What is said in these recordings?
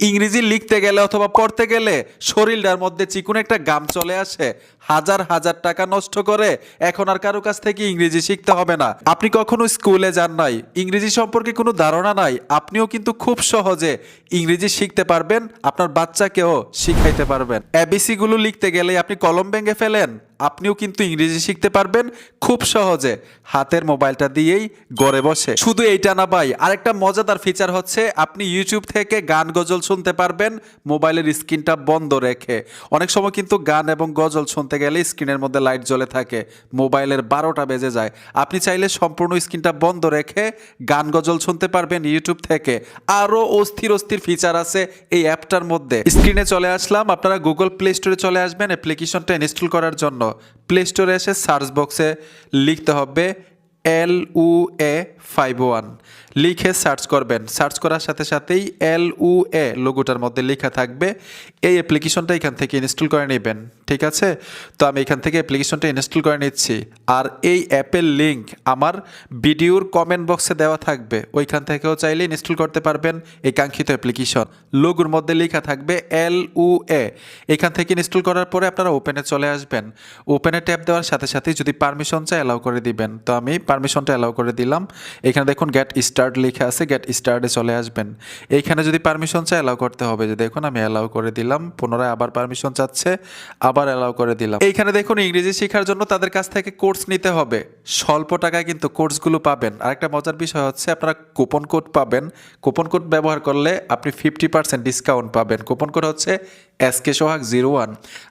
ইংরেজি লিখতে গেলে অথবা পড়তে গেলে শরীরটার মধ্যে চিকুন একটা গাম চলে আসে। হাজার হাজার টাকা নষ্ট করে এখন আর কারও কাছ থেকে ইংরেজি শিখতে হবে না। আপনি কখনো স্কুলে যান নাই? ইংরেজি সম্পর্কে কোনো ধারণা নাই? আপনিও কিন্তু খুব সহজে ইংরেজি শিখতে পারবেন, আপনার বাচ্চাকেও শিখাইতে পারবেন। এবিসি গুলো লিখতে গেলে আপনি কলম ভেঙে ফেলেন, আপনিও কিন্তু ইংরেজি শিখতে পারবেন, খুব সহজে। হাতের মোবাইলটা দিয়েই গড়ে বসে। শুধু এইটা না ভাই, আরেকটা মজাদার ফিচার হচ্ছে, আপনি ইউটিউব থেকে গান গজল শুনতে পারবেন, মোবাইলের স্ক্রিনটা বন্ধ রেখে। অনেক সময় কিন্তু গান এবং গজল শুনতে গেলে স্ক্রিনের মধ্যে লাইট জ্বলে থাকে, মোবাইলের বারোটা বেজে যায়। আপনি চাইলে সম্পূর্ণ স্ক্রিনটা বন্ধ রেখে গান গজল শুনতে পারবেন ইউটিউব থেকে। আরও অস্থির অস্থির ফিচার আছে এই অ্যাপটার মধ্যে। স্ক্রিনে চলে আসলাম, আপনারা গুগল প্লে স্টোরে চলে আসবেন অ্যাপ্লিকেশনটা ইনস্টল করার জন্য। প্লে স্টোরে এসে সার্চ বক্সে লিখতে হবে L U A five one. লিখে সার্চ করবেন। সার্চ করার সাথে সাথেই এল উ এ লোগোটার মধ্যে লেখা থাকবে। এই অ্যাপ্লিকেশনটা এখান থেকে ইনস্টল করে নেবেন। ঠিক আছে? তো আমি এখান থেকে অ্যাপ্লিকেশনটা ইনস্টল করে নিচ্ছি। আর এই অ্যাপের লিঙ্ক আমার ভিডিওর কমেন্ট বক্সে দেওয়া থাকবে। ওইখান থেকেও চাইলে ইনস্টল করতে পারবেন এই কাঙ্ক্ষিত অ্যাপ্লিকেশন। লোগোর মধ্যে লেখা থাকবে এল উ এ। এখান থেকে ইনস্টল করার পরে আপনারা ওপেনে চলে আসবেন। ওপেনে ট্যাপ দেওয়ার সাথে সাথেই যদি পারমিশন চাই অ্যালাউ করে দিবেন। তো আমি পারমিশনটা অ্যালাউ করে দিলাম। এখানে দেখুন গেট স্টার্ট লিখে আছে গেট স্টার্টে চলে আসবেন। এইখানে যদি পারমিশন চাই অ্যালাউ করতে হবে, যে দেখুন আমি অ্যালাউ করে দিলাম, পুনরায় আবার পারমিশন চাচ্ছে, আবার অ্যালাউ করে দিলাম। এইখানে দেখুন ইংরেজি শেখার জন্য তাদের কাছ থেকে কোর্স নিতে হবে। স্বল্প টাকায় কিন্তু কোর্সগুলো পাবেন। আরেকটা মজার বিষয় হচ্ছে আপনারা কুপন কোড পাবেন। কুপন কোড ব্যবহার করলে আপনি ফিফটি পার্সেন্ট ডিসকাউন্ট পাবেন। কুপন কোড হচ্ছে এসকে সোহাগ জিরো ওয়ান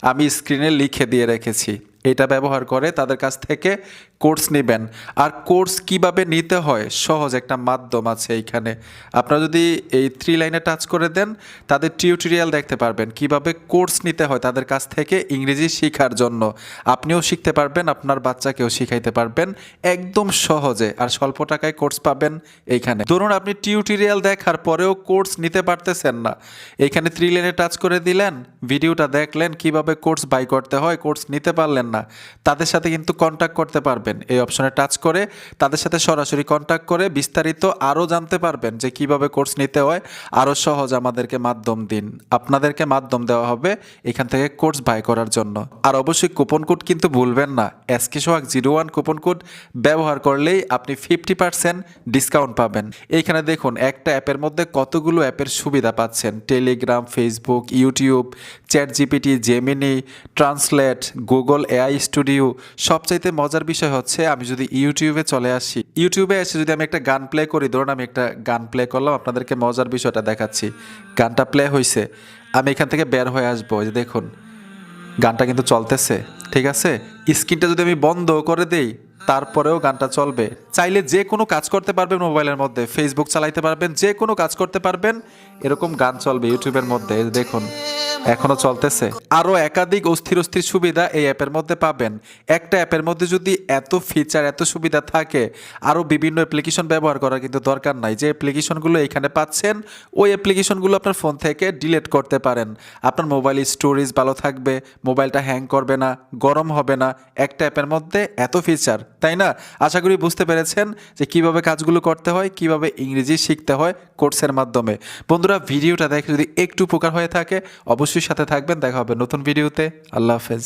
আমি স্ক্রিনে লিখে দিয়ে রেখেছি। এটা ব্যবহার করে তাদের কাছ থেকে কোর্স নেবেন। আর কোর্স কীভাবে নিতে হয়? সহজ একটা মাধ্যম আছে এইখানে। আপনারা যদি এই থ্রি লাইনে টাচ করে দেন, তাদের টিউটোরিয়াল দেখতে পারবেন কীভাবে কোর্স নিতে হয় তাদের কাছ থেকে ইংরেজি শেখার জন্য। আপনিও শিখতে পারবেন, আপনার বাচ্চাকেও শিখাইতে পারবেন। একদম সহজে। আর স্বল্প টাকায় কোর্স পাবেন এইখানে। ধরুন আপনি টিউটোরিয়াল দেখার পরেও কোর্স নিতে পারতেছেন না। এইখানে থ্রি লাইনে টাচ করে দিলেন ভিডিওটা দেখলেন কীভাবে কোর্স বাই করতে হয়, কোর্স নিতে পারলেন না। তাদের সাথে কিন্তু কন্ট্যাক্ট করতে পারবেন। এই অপশনে টাচ করে তাদের সাথে সরাসরি কন্ট্যাক্ট করে বিস্তারিত আরও জানতে পারবেন যে কীভাবে কোর্স নিতে হয়। আরও সহজ আমাদেরকে মাধ্যম দিন। আপনাদেরকে মাধ্যম দেওয়া হবে এখান থেকে কোর্স বাই করার জন্য। আর অবশ্যই কুপন কোড কিন্তু ভুলবেন না। SK Sohag zero one coupon code ব্যবহার করলেই আপনি ফিফটি পার্সেন্ট ডিসকাউন্ট পাবেন। এইখানে দেখুন, একটা অ্যাপের মধ্যে কতগুলো অ্যাপের সুবিধা পাচ্ছেন। Telegram Facebook YouTube chat GPT Gemini translate Google AI studio, সবচাইতে মজার বিষয় হচ্ছে আমি যদি ইউটিউবে চলে আসি, ইউটিউবে এসে যদি আমি একটা গান প্লে করি, ধরুন আমি একটা গান প্লে করলাম, আপনাদেরকে মজার বিষয়টা দেখাচ্ছি। গানটা প্লে হয়েছে আমি এখান থেকে বের হয়ে আসব যে দেখুন, গানটা কিন্তু চলতেছে, ঠিক আছে? স্ক্রিনটা যদি আমি বন্ধ করে দেই, তারপরেও গানটা চলবে। চাইলে যে কোনো কাজ করতে পারবেন মোবাইলের মধ্যে ফেসবুক চালাইতে পারবেন, যে কোনো কাজ করতে পারবেন, এরকম গান চলবে ইউটিউবের মধ্যে দেখুন। এখনও চলতেছে। আরও একাধিক অস্থির অস্থির সুবিধা এই অ্যাপের মধ্যে পাবেন। একটা অ্যাপের মধ্যে যদি এত ফিচার এত সুবিধা থাকে, আরও বিভিন্ন অ্যাপ্লিকেশন ব্যবহার করার কিন্তু দরকার নাই। যে অ্যাপ্লিকেশনগুলো এখানে পাচ্ছেন, ওই অ্যাপ্লিকেশনগুলো আপনার ফোন থেকে ডিলিট করতে পারেন। আপনার মোবাইল স্টোরেজ ভালো থাকবে মোবাইলটা হ্যাং করবে না, গরম হবে না। একটা অ্যাপের মধ্যে এত ফিচার তাই না? আশা করি বুঝতে পেরেছেন যে কীভাবে কাজগুলো করতে হয়, কীভাবে ইংরেজি শিখতে হয় কোর্সের মাধ্যমে। বন্ধুরা, ভিডিওটা দেখে যদি একটু উপকার হয়ে থাকে অবশ্যই সাথে থাকবেন। দেখা হবে নতুন ভিডিওতে আল্লাহ হাফেজ।